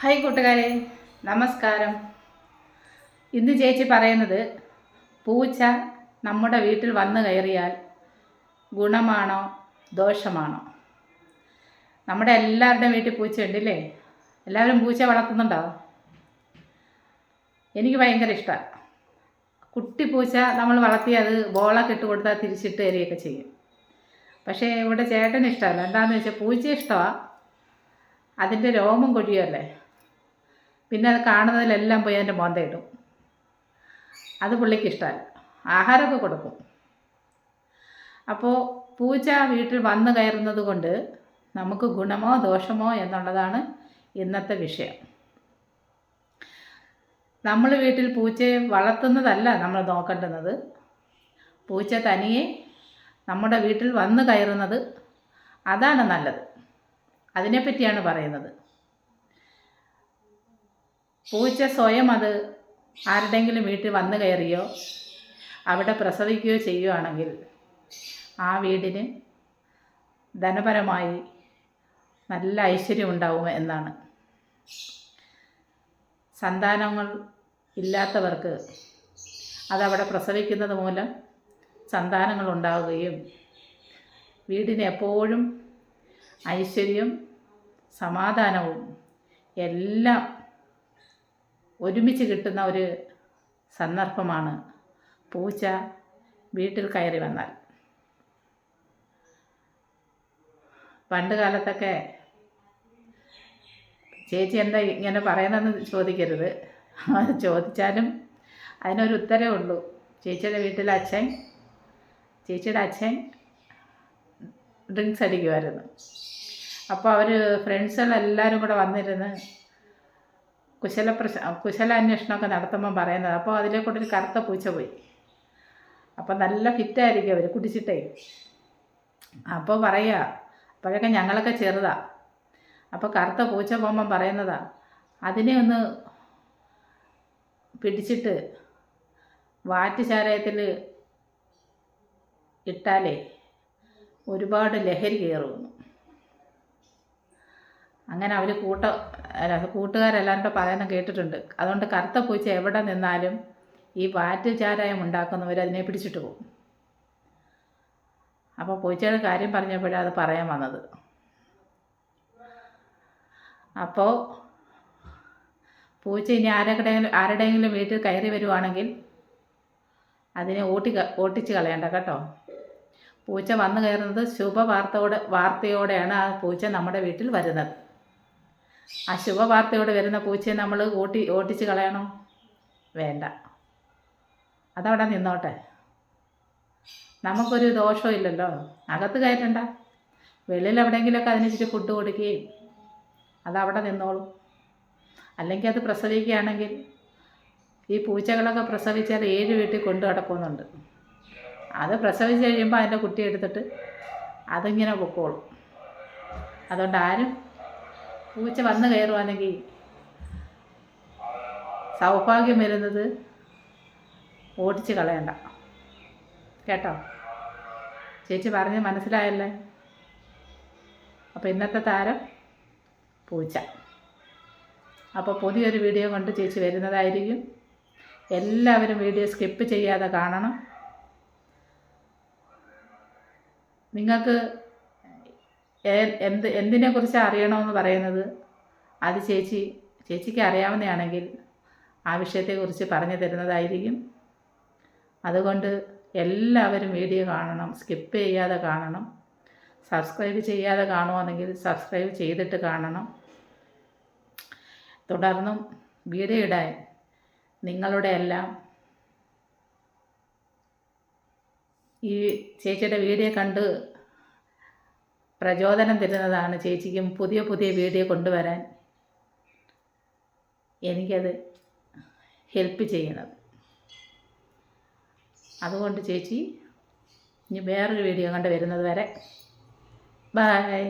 Hi കൂട്ടുകാരെ നമസ്കാരം. ഇന്ന് ചേച്ചി പറയുന്നത് പൂച്ച നമ്മുടെ വീട്ടിൽ വന്നു കയറിയാൽ ഗുണമാണോ ദോഷമാണോ? നമ്മുടെ എല്ലാവരുടെയും വീട്ടിൽ പൂച്ച ഉണ്ടല്ലേ? എല്ലാവരും പൂച്ച വളർത്തുന്നുണ്ടോ? എനിക്ക് ഭയങ്കര ഇഷ്ടമാണ് കുട്ടി പൂച്ച നമ്മൾ വളർത്തി അത് ബോളൊക്കെ ഇട്ട് കൊടുത്താൽ തിരിച്ചിട്ട് തരികയൊക്കെ ചെയ്യും. പക്ഷേ ഇവിടെ ചേട്ടന് ഇഷ്ടമല്ല. എന്താണെന്ന് വെച്ചാൽ പൂച്ച ഇഷ്ടമാണ് അതിന്റെ രോമം കൊഴിയല്ലേ പിന്നെ അത് കാണുന്നതിലെല്ലാം പോയി അതിന്റെ മോന്തയിടും അത് പുള്ളിക്ക് ഇഷ്ടമല്ല. ആഹാരമൊക്കെ കൊടുക്കും. അപ്പോൾ പൂച്ച വീട്ടിൽ വന്നു കയറുന്നത് കൊണ്ട് നമുക്ക് ഗുണമോ ദോഷമോ എന്നുള്ളതാണ് ഇന്നത്തെ വിഷയം. നമ്മൾ വീട്ടിൽ പൂച്ചയെ വളർത്തുന്നതല്ല നമ്മൾ നോക്കേണ്ടുന്നത്. പൂച്ച തനിയെ നമ്മുടെ വീട്ടിൽ വന്നു കയറുന്നത് അതാണ് നല്ലത്. അതിനെപ്പറ്റിയാണ് പറയുന്നത്. പൂച്ച സ്വയം അത് ആരുടെങ്കിലും വീട്ടിൽ വന്നു കയറിയോ? അവിടെ പ്രസവിക്കുകയോ ചെയ്യുകയാണെങ്കിൽ ആ വീടിന് ധനപരമായി നല്ല ഐശ്വര്യം ഉണ്ടാവും എന്നാണ്. സന്താനങ്ങൾ ഇല്ലാത്തവർക്ക് അതവിടെ പ്രസവിക്കുന്നത് മൂലം സന്താനങ്ങൾ ഉണ്ടാവുകയും വീടിന് എപ്പോഴും ഐശ്വര്യം സമാധാനവും എല്ലാം ഒരുമിച്ച് കിട്ടുന്ന ഒരു സന്ദർഭമാണ്. പൂച്ച വീട്ടിൽ കയറി വന്നാൽ. പണ്ട് കാലത്തൊക്കെ ചേച്ചി എന്താ ഇങ്ങനെ പറയുന്നതെന്ന് ചോദിക്കരുത്. ചോദിച്ചാലും അതിനൊരു ഉത്തരവേ ഉള്ളൂ. ചേച്ചിയുടെ വീട്ടിലെ അച്ഛൻ ചേച്ചിയുടെ അച്ഛൻ ഡ്രിങ്ക്സ് അടിക്കുമായിരുന്നു. അപ്പോൾ അവർ ഫ്രണ്ട്സുകളെല്ലാവരും കൂടെ വന്നിരുന്ന് കുശല പ്രശ കുശലാന്വേഷണമൊക്കെ നടത്തുമ്പോൾ പറയുന്നത്. അപ്പോൾ അതിലെ കൊണ്ടൊരു കറുത്ത പൂച്ച പോയി. അപ്പോൾ നല്ല ഫിറ്റായിരിക്കും അവർ കുടിച്ചിട്ടേ. അപ്പോൾ പറയുക അപ്പോഴൊക്കെ ഞങ്ങളൊക്കെ ചെറുതാ. അപ്പോൾ കറുത്ത പൂച്ച പോകുമ്പം പറയുന്നതാ അതിനെ ഒന്ന് പിടിച്ചിട്ട് വാറ്റുചാരായത്തിൽ ഇട്ടാലേ ഒരുപാട് ലഹരി കയറുമെന്ന് അങ്ങനെ അവർ കൂട്ട അല്ല കൂട്ടുകാരെല്ലാവരും കൂടെ പറയുന്നത് കേട്ടിട്ടുണ്ട്. അതുകൊണ്ട് കറുത്ത പൂച്ച എവിടെ നിന്നാലും ഈ വാറ്റ് ചാരായം ഉണ്ടാക്കുന്നവർ അതിനെ പിടിച്ചിട്ട് പോകും. അപ്പോൾ പൂച്ചയുടെ കാര്യം പറഞ്ഞപ്പോഴാണ് അത് പറയാൻ വന്നത്. അപ്പോൾ പൂച്ച ഇനി ആരുടെയെങ്കിലും ആരുടെയെങ്കിലും വീട്ടിൽ കയറി വരുവാണെങ്കിൽ അതിനെ ഓട്ടി ഓട്ടിച്ച് കളയണ്ട കേട്ടോ. പൂച്ച വന്നു കയറുന്നത് ശുഭവാർത്തയോടെ വാർത്തയോടെയാണ് ആ പൂച്ച നമ്മുടെ വീട്ടിൽ വരുന്നത്. ആ ശുഭവാർത്തയോടെ വരുന്ന പൂച്ചയെ നമ്മൾ ഓട്ടി ഓട്ടിച്ച് കളയണോ? വേണ്ട. അതവിടെ നിന്നോട്ടെ. നമുക്കൊരു ദോഷവും ഇല്ലല്ലോ. അകത്ത് കയറ്റണ്ട. വെളിയിൽ എവിടെയെങ്കിലുമൊക്കെ അതിനിച്ചിട്ട് ഫുഡ് കൊടുക്കുകയും അതവിടെ നിന്നോളും. അല്ലെങ്കിൽ അത് പ്രസവിക്കുകയാണെങ്കിൽ ഈ പൂച്ചകളൊക്കെ പ്രസവിച്ചാൽ ഏഴ് വീട്ടിൽ കൊണ്ടു കിടക്കുന്നുണ്ട് അത് പ്രസവിച്ച് കഴിയുമ്പോൾ അതിന്റെ കുട്ടി എടുത്തിട്ട് അതിങ്ങനെ പൊക്കോളും. അതുകൊണ്ട് ആരും പൂച്ച വന്ന് കയറുവാണെങ്കിൽ സൗഭാഗ്യം വരുന്നത് ഓടിച്ച് കളയണ്ട. കേട്ടോ? ചേച്ചി പറഞ്ഞ് മനസ്സിലായല്ലേ? അപ്പോൾ ഇന്നത്തെ താരം പൂച്ച. അപ്പോൾ പുതിയൊരു വീഡിയോ കൊണ്ട് ചേച്ചി വരുന്നതായിരിക്കും. എല്ലാവരും വീഡിയോ സ്കിപ്പ് ചെയ്യാതെ കാണണം. നിങ്ങൾക്ക് എന്ത് എന്തിനെക്കുറിച്ച് അറിയണമെന്ന് പറയുന്നത്? അത് ചേച്ചി ചേച്ചിക്ക് അറിയാവുന്നതാണെങ്കിൽ ആ വിഷയത്തെക്കുറിച്ച് പറഞ്ഞു തരുന്നതായിരിക്കും. അതുകൊണ്ട് എല്ലാവരും വീഡിയോ കാണണം സ്കിപ്പ് ചെയ്യാതെ കാണണം. സബ്സ്ക്രൈബ് ചെയ്യാതെ കാണുവാണെങ്കിൽ സബ്സ്ക്രൈബ് ചെയ്തിട്ട് കാണണം. തുടർന്നും വീഡിയോ ഇടാൻ നിങ്ങളുടെ എല്ലാം ഈ ചേച്ചിയുടെ വീഡിയോ കണ്ട് പ്രചോദനം തരുന്നതാണ് ചേച്ചിക്കും പുതിയ പുതിയ വീഡിയോ കൊണ്ടുവരാൻ എനിക്കത് ഹെൽപ്പ് ചെയ്യുന്നത് അതുകൊണ്ട് ചേച്ചി ഇനി വേറൊരു വീഡിയോ കണ്ട് വരുന്നത് വരെ. ബൈ